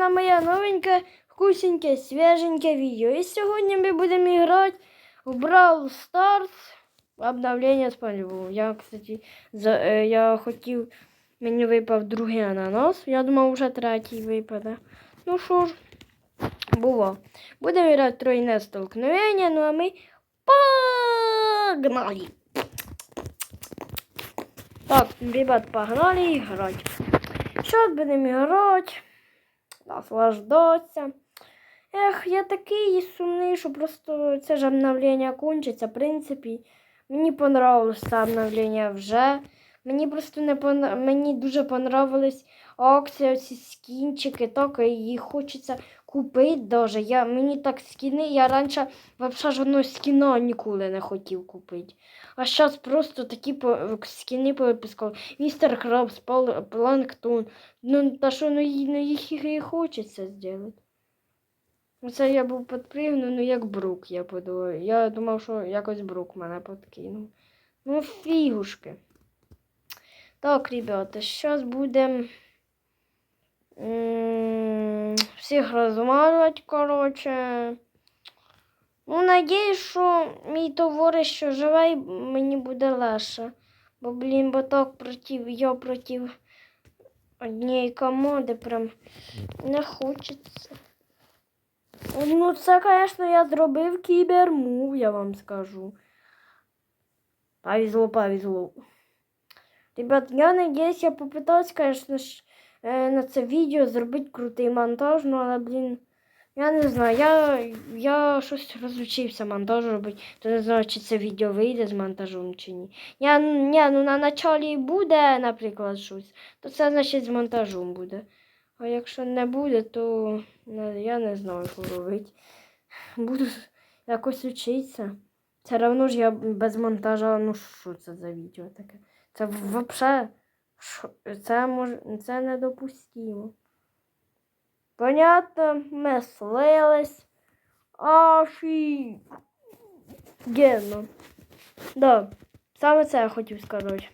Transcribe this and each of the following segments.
на моє новеньке, вкусненьке, свіженьке відео. І сьогодні ми будемо грати в Brawl Stars обновлення Боб. Я, кстати, за, е, я хотів, мені випав другий ананас. Я думав, вже третій випаде. Ну що ж, було. Будемо грати тройне столкновення, ну а ми погнали! Так, ребят, погнали играть. Сейчас будемо грати. Наслаждатися. Ех, я такий сумний, що просто це ж обновлення кончиться. В принципі, мені понравилось це обновлення вже. Мені просто не пон... мені дуже понравились акції, ці скінчики, так, і їх хочеться купити даже. Я, мені так скіни, я раніше взагалі жодного скіна ніколи не хотів купити. А зараз просто такі по... скіни повипускали. Містер Крабс, Пал... Планктон. Ну, та що, ну, ну їх і хочеться зробити. Оце я був підпригнув, ну як брук, я подумав. Я думав, що якось брук мене подкинув. Ну, фігушки. Так, ребята, зараз будемо всіх розмалювати, коротше. Ну, надіюсь, що мій товариш, що живе, і мені буде легше. Бо, блін, бо так проти, я проти однієї команди прям не хочеться. Ну, це, звісно, я зробив кібермув, я вам скажу. Повезло, повезло. Ребят, я надеюсь, я попытаюсь, конечно, ж, на це відео зробити крутий монтаж, ну, але, блін, я не знаю, я, я щось розучився монтаж робити, то не знаю, чи це відео вийде з монтажом чи ні. Я, ні, ну на началі буде, наприклад, щось, то це значить з монтажом буде. А якщо не буде, то я не знаю, що робити. Буду якось вчитися. Це равно ж я без монтажа, ну що це за відео таке? Це взагалі, це, мож, це недопустимо. Понятно, ми слились. Офігенно. Да, саме це я хотів сказати.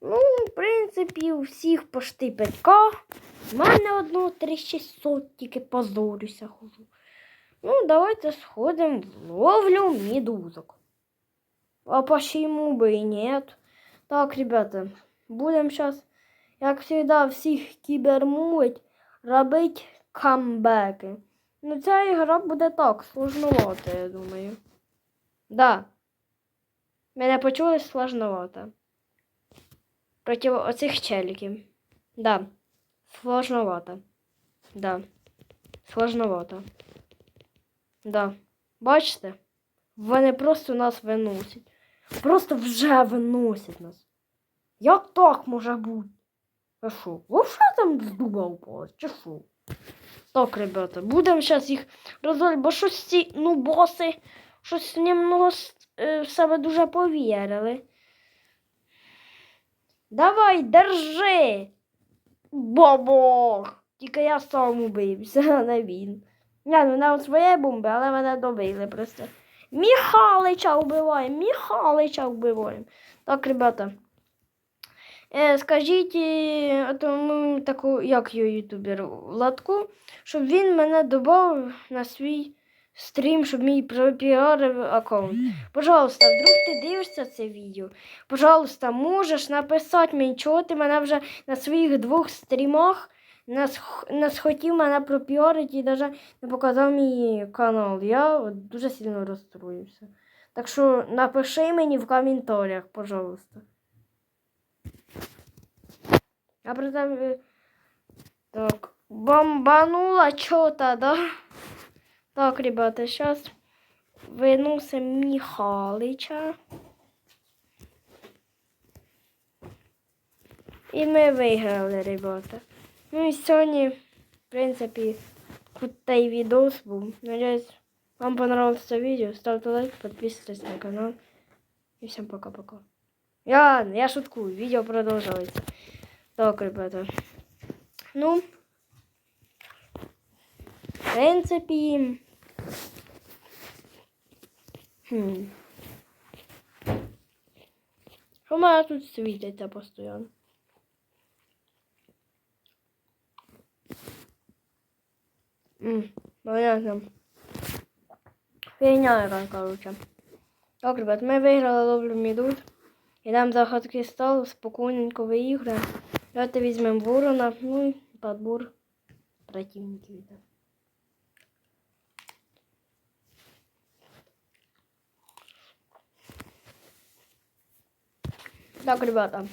Ну, в принципі, у всіх пошти 5К. У мене одного 3600, тільки позорюся хожу. Ну, давайте сходимо в ловлю медузок. А почему бы и нет? Так, ребята, будем сейчас, як всегда, всіх кібермулить, робити камбеки. Ну, ця ігра буде так, сложновата, я думаю. Да. Мене почули сложновато. Проти оцих челіків. Да. Сложновато. Да. Сложновато. Да. Бачите? Вони просто нас виносять. Просто вже виносять нас. Як так може бути? А що? Вовше там з дуба упало? Чи що? Так, ребята, будемо зараз їх розвалити, бо щось ці ну боси, щось немного е, в себе дуже повірили. Давай, держи! Бабох! Тільки я сам убився, а не він. Я ну не от своєї бомби, але мене добили просто. Михалича вбиваємо, Михалича вбиваємо. Так, ребята. Е, скажіть е, тому таку, як його ютубер Владку, щоб він мене додав на свій стрім, щоб мій пропіарив аккаунт. Пожалуйста, вдруг ти дивишся це відео. Пожалуйста, можеш написати мені, чого ти мене вже на своїх двох стрімах не, не схотів мене пропіарити і навіть не показав мій канал. Я от дуже сильно розстроївся. Так що напиши мені в коментарях, пожалуйста. А при этом, так, бомбанула что-то, да? Так, ребята, сейчас выносим Михалыча. І ми виграли, ребята. Ну і сьогодні, в принципі, крутий відос був. Надеюсь, вам понравилось це відео. Ставте лайк, підписуйтесь на канал. І всім пока-пока. Я, я шуткую, відео продовжується. Так, ребята. Ну, в принципі. Хм. Що в мене тут світиться постійно? Понятно. Фігня яка, короче. Так, ребят, ми виграли ловлю мідут. Ідемо за ходки стол, спокійненько виіграємо. Давайте візьмемо ворона, ну і подбор противників. Так, ребята.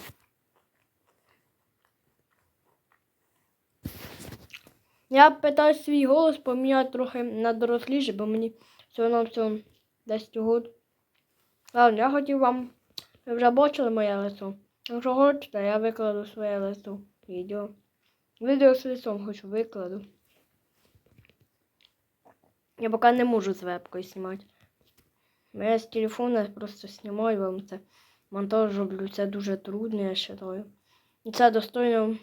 Я питаю свій голос поміняти трохи на доросліше, бо мені всього на всього 10 год. Ладно, я хотів вам. Ви вже бачили моє лицо. Якщо хочете, я викладу своє лицо. Відео. Відео з лицом хочу викладу. Я поки не можу з вебкою знімати. Я з телефона просто знімаю вам це. Монтаж роблю. Це дуже трудно, я вважаю. І це достойно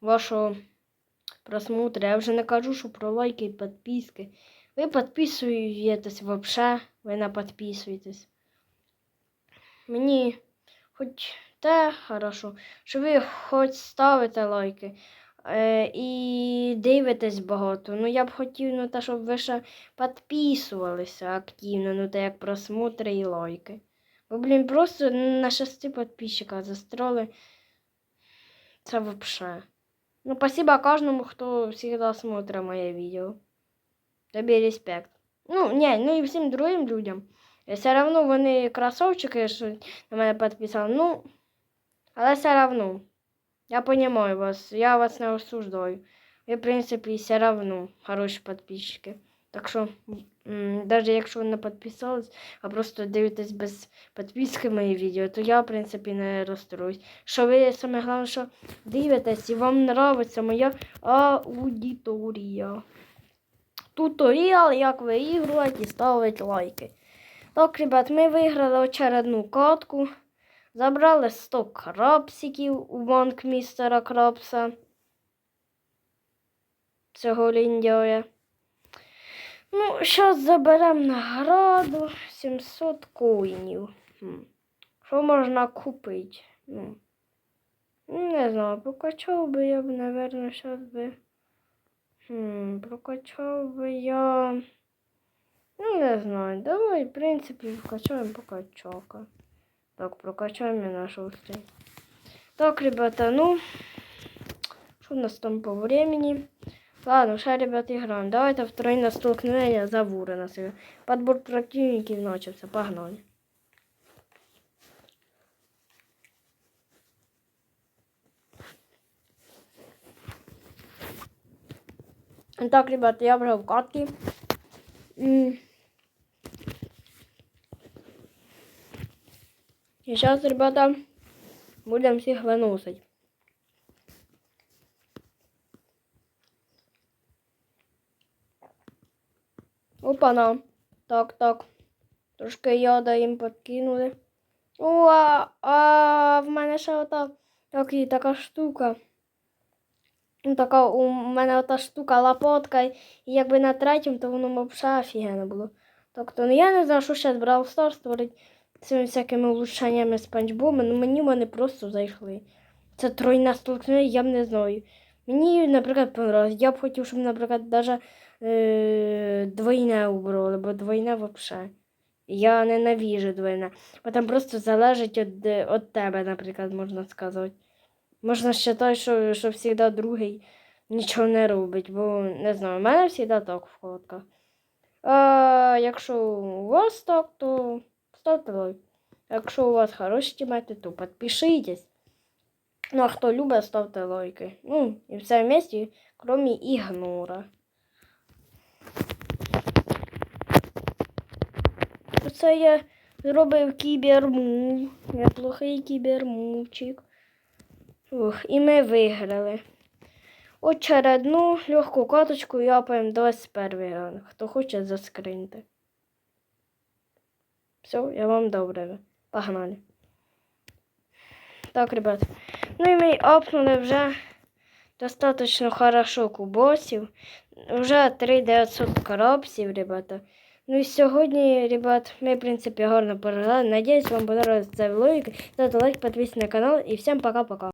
вашого просмотра. Я вже не кажу, що про лайки і підписки. Ви підписуєтесь вообще, ви не підписуєтесь. Мені хоч те хорошо, що ви хоч ставите лайки і дивитесь багато. Ну я б хотів, ну, те, щоб ви ще підписувалися активно, ну те як просмотри і лайки. Бо, блін, просто на шести підписчика застряли. Це вообще. Ну, спасибо каждому, кто всегда смотрит мои видео. Тобі респект. Ну, не, ну і всім другим людям. Все равно вони красавчики, що на мене підписали. Ну, але все равно. Я понимаю вас, я вас не осуждаю. Ви, в принципі, все равно хороші підписчики. Так що, навіть якщо ви не підписались, а просто дивитесь без підписки мої відео, то я, в принципі, не розстроюсь. Що ви саме головне, що дивитесь і вам подобається моя аудиторія. Туторіал, як виігрувати і ставити лайки. Так, ребят, ми виграли очередну катку. Забрали 100 крапсиків у банк містера Крапса. Цього ліндяя. Ну, зараз заберемо награду 700 коїнів. Хм. Що можна купити? Ну, не знаю, прокачав би я б, наверное, зараз би. Хм, прокачав би я. Ну, не знаю. Давай, в принципі, вкачаємо прокачалка. Так, прокачаємо на шостий. Так, ребята, ну. Что у нас там по времени? Ладно, сейчас, ребята, играем. Давайте второй на столкновение за Вурена. Подбор противников начался. Погнали. Так, ребята, я брал катки. И сейчас, ребята, будем всех выносить. Опа-на. Так, так. Трошки яда їм подкинули. О, а, а в мене ще ота так, і така штука. Ну, така у мене ота штука лапотка, і якби на третьому, то воно взагалі офігенно було. Тобто, ну я не знаю, що ще Brawl Stars створить цими всякими улучшеннями спанчбома, ну мені вони просто зайшли. Це тройне столкновення, я б не знаю. Мені, наприклад, понравилось. Я б хотів, щоб, наприклад, навіть е, двойне убрали, бо двойне взагалі. Я ненавижу двойне. Бо там просто залежить від, від тебе, наприклад, можна сказати. Можна вважати, що, що завжди другий нічого не робить, бо не знаю, у мене завжди так в ходках. А якщо у вас так, то ставте лайк. Якщо у вас хороші тімети, то підпишитесь. Ну, а хто любить, ставте лайки. Ну, і все вместе, кроме ігнора. Це я зробив кібермув. Неплохий кібермувчик. Ух, і ми виграли. Очередну легку каточку япаємо 21 ранг. Хто хоче, заскриньте. Все, я вам добре. Погнали. Так, ребят. Ну і ми апнули вже достаточно хорошо кубосів. Вже 3900 коробців, ребята. Ну і сьогодні, ребят, ми, в принципі, гарно пограли. Надіюсь, вам понравилось цей влог. Ставте лайк, підписуйтесь на канал і всім пока-пока.